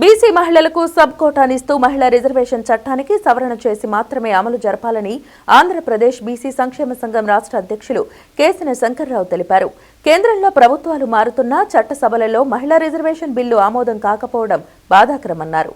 BC మహిళలకు sub కోటానిస్తూ మహిళా reservation చట్టానికి సవరణ చేసి మాత్రమే అమలు జరపాలని ఆంధ్రప్రదేశ్ బీసీ సంక్షేమ సంఘం రాష్ట్ర అధ్యక్షులు కేసీన శంకర్రావు తెలిపారు. కేంద్రంలో ప్రభుత్వాలు మారుతున్నా చట్టసభలలో మహిళా రిజర్వేషన్ బిల్లు ఆమోదం కాకపోవడం బాధాకరమన్నారు.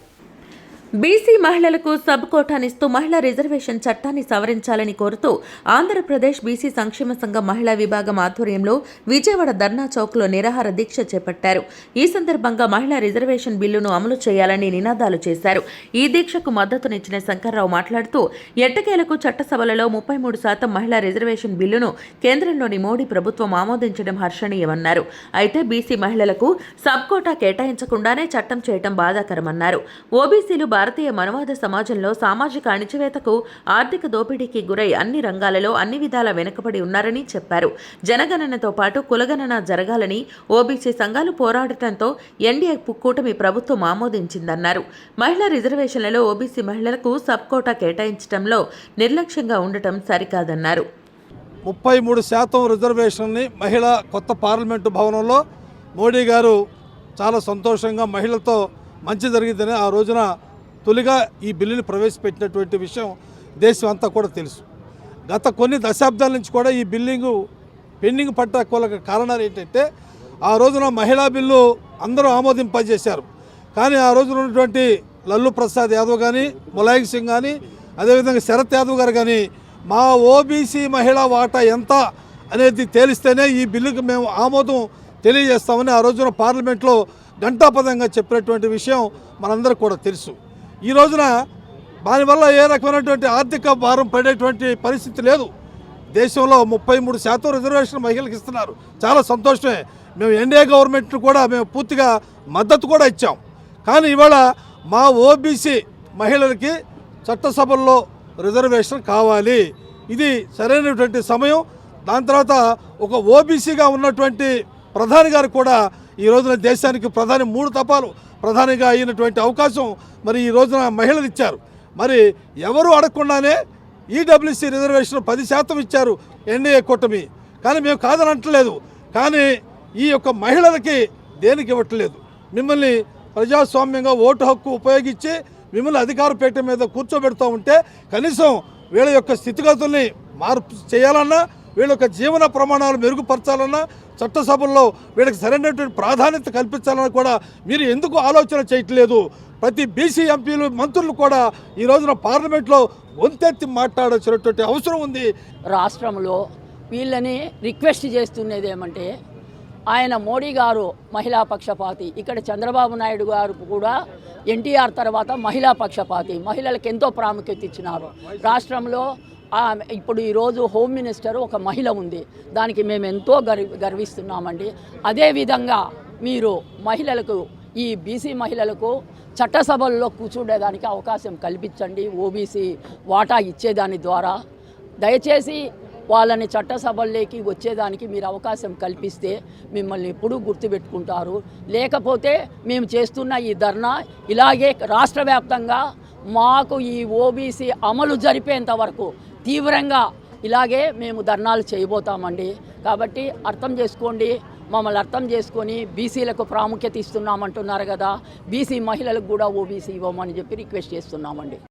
బీసీ మహిళలకు సబ్ కోటానిస్తూ మహిళా రిజర్వేషన్ చట్టాన్ని సవరించాలని కోరుతూ ఆంధ్రప్రదేశ్ బీసీ సంక్షేమ సంఘం మహిళా విభాగం ఆధ్వర్యంలో విజయవాడ ధర్నా చౌక్లో నిరాహార దీక్ష చేపట్టారు. ఈ సందర్భంగా మహిళా రిజర్వేషన్ బిల్లును అమలు చేయాలని నినాదాలు చేశారు. ఈ దీక్షకు మద్దతునిచ్చిన శంకర్రావు మాట్లాడుతూ ఎట్టకేలకు చట్టసభలలో ముప్పై మూడు శాతం మహిళా రిజర్వేషన్ బిల్లును కేంద్రంలోని మోడీ ప్రభుత్వం ఆమోదించడం హర్షణీయమన్నారు. అయితే బీసీ మహిళలకు సబ్ కోటా కేటాయించకుండానే చట్టం చేయటం బాధాకరమన్నారు. ఓబీసీలు భారతీయ మనవాద సమాజంలో సామాజిక అణిచివేతకు ఆర్థిక దోపిడీకి గురై అన్ని రంగాలలో అన్ని విధాల వెనుకబడి ఉన్నారని చెప్పారు. జనగణనతో పాటు కులగణన జరగాలని ఓబీసీ సంఘాలు పోరాడటంతో ఎన్డీఏ కూటమి ప్రభుత్వం ఆమోదించిందన్నారు. మహిళా రిజర్వేషన్లలో ఓబీసీ మహిళలకు సబ్ కోటా కేటాయించడంలో నిర్లక్ష్యంగా ఉండటం సరికాదన్నారు. ముప్పై మూడు శాతం రిజర్వేషన్ని మహిళ కొత్త పార్లమెంటు భవనంలో మోడీ గారు చాలా సంతోషంగా మహిళతో మంచి జరిగిందని ఆ రోజున తొలిగా ఈ బిల్లుని ప్రవేశపెట్టినటువంటి విషయం దేశం అంతా కూడా తెలుసు. గత కొన్ని దశాబ్దాల నుంచి కూడా ఈ బిల్లింగు పెండింగ్ పట్ట కారణాలు ఏంటంటే ఆ రోజున మహిళా బిల్లు అందరూ ఆమోదింపజేశారు. కానీ ఆ రోజున ఉన్నటువంటి లల్లు ప్రసాద్ యాదవ్ కానీ ములాయం సింగ్ కానీ అదేవిధంగా శరత్ యాదవ్ గారు కానీ మా ఓబీసీ మహిళా వాటా ఎంత అనేది తేలిస్తేనే ఈ బిల్లుకి మేము ఆమోదం తెలియజేస్తామని ఆ రోజున పార్లమెంట్లో గంటాపదంగా చెప్పినటువంటి విషయం మనందరికీ కూడా తెలుసు. ఈ రోజున దానివల్ల ఏ రకమైనటువంటి ఆర్థిక భారం పడేటువంటి పరిస్థితి లేదు. దేశంలో ముప్పై మూడు శాతం రిజర్వేషన్ మహిళలకు ఇస్తున్నారు. చాలా సంతోషమే. మేము ఎన్డీఏ గవర్నమెంట్ కూడా మేము పూర్తిగా మద్దతు కూడా ఇచ్చాం. కానీ ఇవాళ మా ఓబీసీ మహిళలకి చట్టసభల్లో రిజర్వేషన్ కావాలి. ఇది సరైనటువంటి సమయం. దాని తర్వాత ఒక ఓబీసీగా ఉన్నటువంటి ప్రధాని గారు కూడా ఈ రోజున దేశానికి ప్రధాని మూడు తపాలు ప్రధానిగా అయినటువంటి అవకాశం మరి ఈ రోజున మహిళలు ఇచ్చారు. మరి ఎవరు అడగకుండానే ఈడబ్ల్యూసీ రిజర్వేషన్ పది శాతం ఇచ్చారు ఎన్డీఏ కూటమి. కానీ మేము కాదని అంటలేదు. కానీ ఈ యొక్క మహిళలకి దేనికి ఇవ్వట్లేదు. మిమ్మల్ని ప్రజాస్వామ్యంగా ఓటు హక్కు ఉపయోగించి మిమ్మల్ని అధికార పీఠం మీద కూర్చోబెడుతూ ఉంటే కనీసం వీళ్ళ యొక్క స్థితిగతుల్ని మార్పు చేయాలన్నా వీళ్ళ యొక్క జీవన ప్రమాణాలు మెరుగుపరచాలన్నా చట్టసభల్లో వీళ్ళకి సరైనటువంటి ప్రాధాన్యత కల్పించాలని కూడా మీరు ఎందుకు ఆలోచన చేయట్లేదు? ప్రతి బీసీ ఎంపీలు మంత్రులు కూడా ఈ రోజున పార్లమెంట్లో వంతెత్తి మాట్లాడాల్సినటువంటి అవసరం ఉంది. రాష్ట్రంలో వీళ్ళని రిక్వెస్ట్ చేస్తున్నది ఏమంటే ఆయన మోడీ గారు మహిళా పక్షపాతి. ఇక్కడ చంద్రబాబు నాయుడు గారు కూడా ఎన్టీఆర్ తర్వాత మహిళా పక్షపాతి. మహిళలకు ఎంతో ప్రాముఖ్యత ఇచ్చినారు. రాష్ట్రంలో ఇప్పుడు ఈరోజు హోమ్ మినిస్టర్ ఒక మహిళ ఉంది. దానికి మేము ఎంతో గర్వి గర్విస్తున్నామండి. అదేవిధంగా మీరు మహిళలకు ఈ బీసీ మహిళలకు చట్టసభల్లో కూర్చుండేదానికి అవకాశం కల్పించండి. ఓబీసీ వాటా ఇచ్చేదాని ద్వారా. దయచేసి వాళ్ళని చట్టసభల్లోకి వచ్చేదానికి మీరు అవకాశం కల్పిస్తే మిమ్మల్ని ఎప్పుడూ గుర్తుపెట్టుకుంటారు. లేకపోతే మేము చేస్తున్న ఈ ధర్నా ఇలాగే రాష్ట్ర వ్యాప్తంగా మాకు ఈ ఓబీసీ అమలు జరిపేంత వరకు తీవ్రంగా ఇలాగే మేము ధర్నాలు చేయబోతామండి. కాబట్టి అర్థం చేసుకోండి మమ్మల్ని అర్థం చేసుకొని బీసీలకు ప్రాముఖ్యత ఇస్తున్నామంటున్నారు కదా బీసీ మహిళలకు కూడా ఓబీసీ ఇవ్వమని చెప్పి రిక్వెస్ట్ చేస్తున్నామండి.